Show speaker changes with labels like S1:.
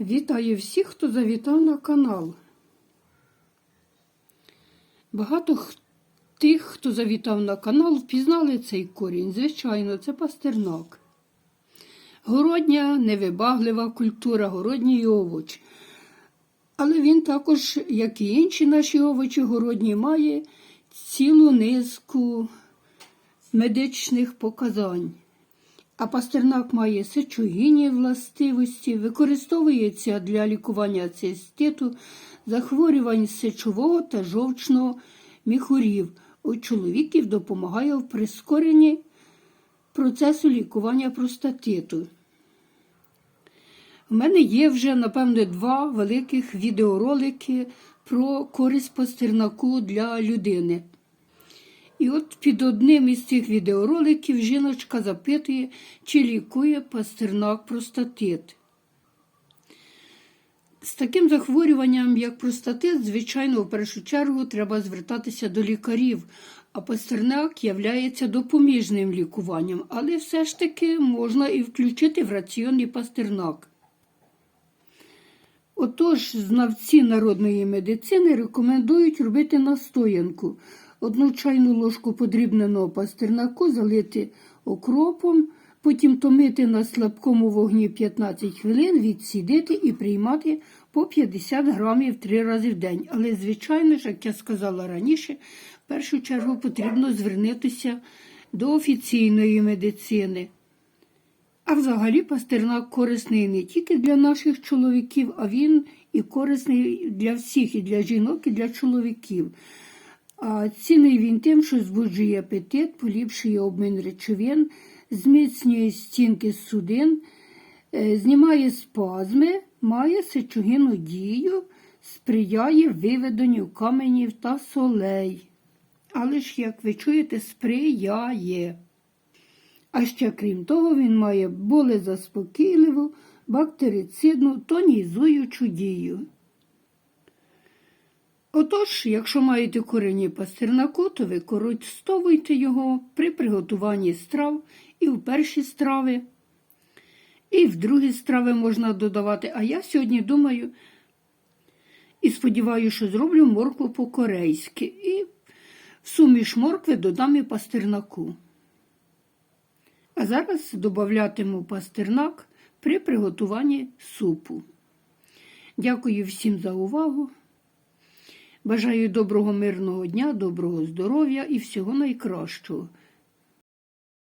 S1: Вітаю всіх, хто завітав на канал. Багато тих, хто завітав на канал, впізнали цей корінь. Звичайно, це пастернак. Городня невибаглива культура, городній овоч. Але він також, як і інші наші овочі городні, має цілу низку медичних показань. А пастернак має сечогінні властивості, використовується для лікування циститу, захворювань сечового та жовчного міхурів. У чоловіків допомагає в прискоренні процесу лікування простатиту. У мене є вже, напевне, два великих відеоролики про користь пастернаку для людини. І от під одним із цих відеороликів жіночка запитує, чи лікує пастернак простатит. З таким захворюванням, як простатит, звичайно, в першу чергу треба звертатися до лікарів, а пастернак являється допоміжним лікуванням, але все ж таки можна і включити в раціон і пастернак. Отож, знавці народної медицини рекомендують робити настоянку. Одну чайну ложку подрібненого пастернаку залити окропом, потім томити на слабкому вогні 15 хвилин, відсідити і приймати по 50 грамів три рази в день. Але, звичайно ж, як я сказала раніше, в першу чергу потрібно звернутися до офіційної медицини. А взагалі пастернак корисний не тільки для наших чоловіків, а він і корисний для всіх, і для жінок, і для чоловіків. А цінний він тим, що збуджує апетит, поліпшує обмін речовин, зміцнює стінки судин, е, знімає спазми, має сечогінну дію, сприяє виведенню каменів та солей. Але ж, як ви чуєте, сприяє. А ще крім того, він має болезаспокійливу, бактерицидну, тонізуючу дію. Отож, якщо маєте корені пастернаку, то використовуйте його при приготуванні страв і в перші страви, і в другі страви можна додавати. А я сьогодні думаю і сподіваюся, що зроблю моркву по-корейськи. І в суміш моркви додам і пастернаку. А зараз додатиму пастернак при приготуванні супу. Дякую всім за увагу. Бажаю доброго мирного дня, доброго здоров'я і всього найкращого.